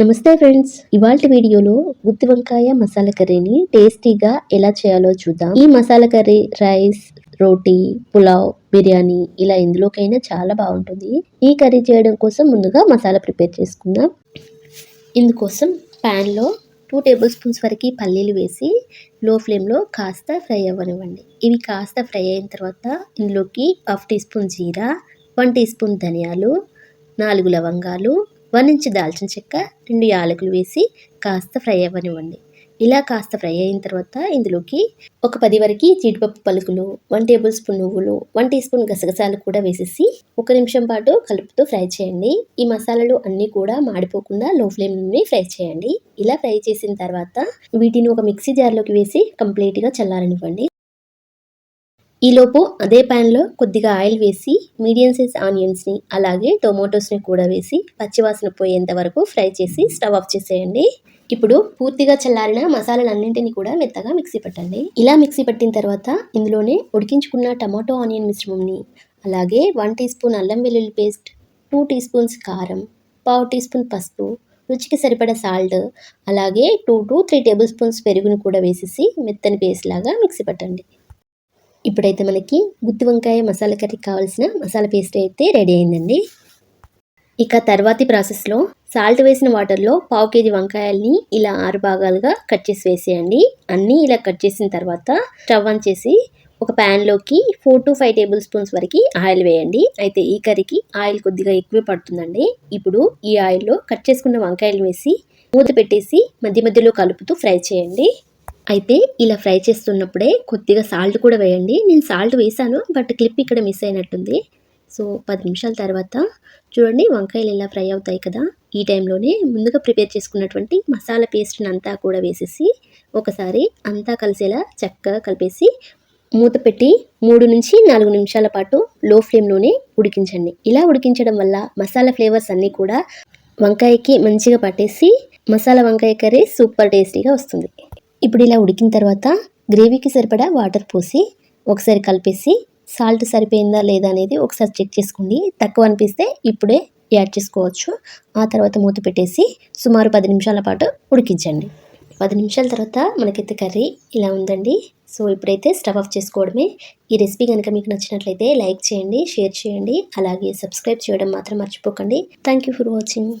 నమస్తే ఫ్రెండ్స్. ఇవాళ వీడియోలో గుత్తి వంకాయ మసాలా కర్రీని టేస్టీగా ఎలా చేయాలో చూద్దాం. ఈ మసాలా కర్రీ రైస్ రోటీ పులావ్ బిర్యానీ ఇలా ఎందులోకైనా చాలా బాగుంటుంది. ఈ కర్రీ చేయడం కోసం ముందుగా మసాలా ప్రిపేర్ చేసుకుందాం. ఇందుకోసం ప్యాన్లో టూ టేబుల్ స్పూన్స్ వరకు పల్లీలు వేసి లో ఫ్లేమ్లో కాస్త ఫ్రై అవ్వనివ్వండి. ఇవి కాస్త ఫ్రై అయిన తర్వాత ఇందులోకి హాఫ్ టీ స్పూన్ జీరా వన్ టీ స్పూన్ ధనియాలు నాలుగు లవంగాలు వన్ ఇంచ్ దాల్చిన చెక్క రెండు యాలకులు వేసి కాస్త ఫ్రై అవ్వనివ్వండి. ఇలా కాస్త ఫ్రై అయిన తర్వాత ఇందులోకి ఒక పది వరకు జీడిపప్పు పలుకులు వన్ టేబుల్ స్పూన్ నువ్వులు వన్ టీ స్పూన్ గసగసాలు కూడా వేసేసి ఒక నిమిషం పాటు కలుపుతూ ఫ్రై చేయండి. ఈ మసాలాలు అన్నీ కూడా మాడిపోకుండా లో ఫ్లేమ్ ఫ్రై చేయండి. ఇలా ఫ్రై చేసిన తర్వాత వీటిని ఒక మిక్సీ జార్లోకి వేసి కంప్లీట్గా చల్లారనివ్వండి. ఈలోపు అదే ప్యాన్లో కొద్దిగా ఆయిల్ వేసి మీడియం సైజ్ ఆనియన్స్ని అలాగే టొమాటోస్ని కూడా వేసి పచ్చివాసన పోయేంత వరకు ఫ్రై చేసి స్టవ్ ఆఫ్ చేసేయండి. ఇప్పుడు పూర్తిగా చల్లారిన మసాలాలన్నింటినీ కూడా మెత్తగా మిక్సీ పట్టండి. ఇలా మిక్సీ పట్టిన తర్వాత ఇందులోనే ఉడికించుకున్న టమాటో ఆనియన్ మిశ్రమంని అలాగే వన్ టీ స్పూన్ అల్లం వెల్లుల్లి పేస్ట్ టూ టీ స్పూన్స్ కారం పావు టీ స్పూన్ పసుపు రుచికి సరిపడ సాల్ట్ అలాగే two to three tablespoons పెరుగును కూడా వేసేసి మెత్తని పేస్ట్ లాగా మిక్సీ పట్టండి. ఇప్పుడైతే మనకి గుత్తి వంకాయ మసాలా కర్రీ కావాల్సిన మసాలా పేస్ట్ అయితే రెడీ అయిందండి. ఇక తర్వాతి ప్రాసెస్లో సాల్ట్ వేసిన వాటర్లో పావు కేజీ వంకాయల్ని ఇలా ఆరు భాగాలుగా కట్ చేసి వేసేయండి. అన్నీ ఇలా కట్ చేసిన తర్వాత స్టవ్ ఆన్ చేసి ఒక ప్యాన్లోకి four to five tablespoons వరకు ఆయిల్ వేయండి. అయితే ఈ కర్రీకి ఆయిల్ కొద్దిగా ఎక్కువే పడుతుందండి. ఇప్పుడు ఈ ఆయిల్లో కట్ చేసుకున్న వంకాయలు వేసి మూత పెట్టేసి మధ్య మధ్యలో కలుపుతూ ఫ్రై చేయండి. అయితే ఇలా ఫ్రై చేస్తున్నప్పుడే కొద్దిగా సాల్ట్ కూడా వేయండి. నేను సాల్ట్ వేసాను బట్ క్లిప్ ఇక్కడ మిస్ అయినట్టుంది. సో పది నిమిషాల తర్వాత చూడండి వంకాయలు ఇలా ఫ్రై అవుతాయి కదా. ఈ టైంలోనే ముందుగా ప్రిపేర్ చేసుకున్నటువంటి మసాలా పేస్ట్ని అంతా కూడా వేసేసి ఒకసారి అంతా కలిసేలా చక్కగా కలిపేసి మూత పెట్టి మూడు నుంచి నాలుగు నిమిషాల పాటు లో ఫ్లేమ్లోనే ఉడికించండి. ఇలా ఉడికించడం వల్ల మసాలా ఫ్లేవర్స్ అన్నీ కూడా వంకాయకి మంచిగా పట్టేసి మసాలా వంకాయ కర్రీ సూపర్ టేస్టీగా వస్తుంది. ఇప్పుడు ఇలా ఉడికిన తర్వాత గ్రేవీకి సరిపడా వాటర్ పోసి ఒకసారి కలిపేసి సాల్ట్ సరిపోయిందా లేదా అనేది ఒకసారి చెక్ చేసుకోండి. తక్కువ అనిపిస్తే ఇప్పుడే యాడ్ చేసుకోవచ్చు. ఆ తర్వాత మూత పెట్టేసి సుమారు పది నిమిషాల పాటు ఉడికించండి. పది నిమిషాల తర్వాత మనకైతే కర్రీ ఇలా ఉందండి. సో ఇప్పుడైతే స్టవ్ ఆఫ్ చేసుకోవడమే. ఈ రెసిపీ కనుక మీకు నచ్చినట్లయితే లైక్ చేయండి షేర్ చేయండి. అలాగే సబ్స్క్రైబ్ చేయడం మాత్రం మర్చిపోకండి. Thank you for watching.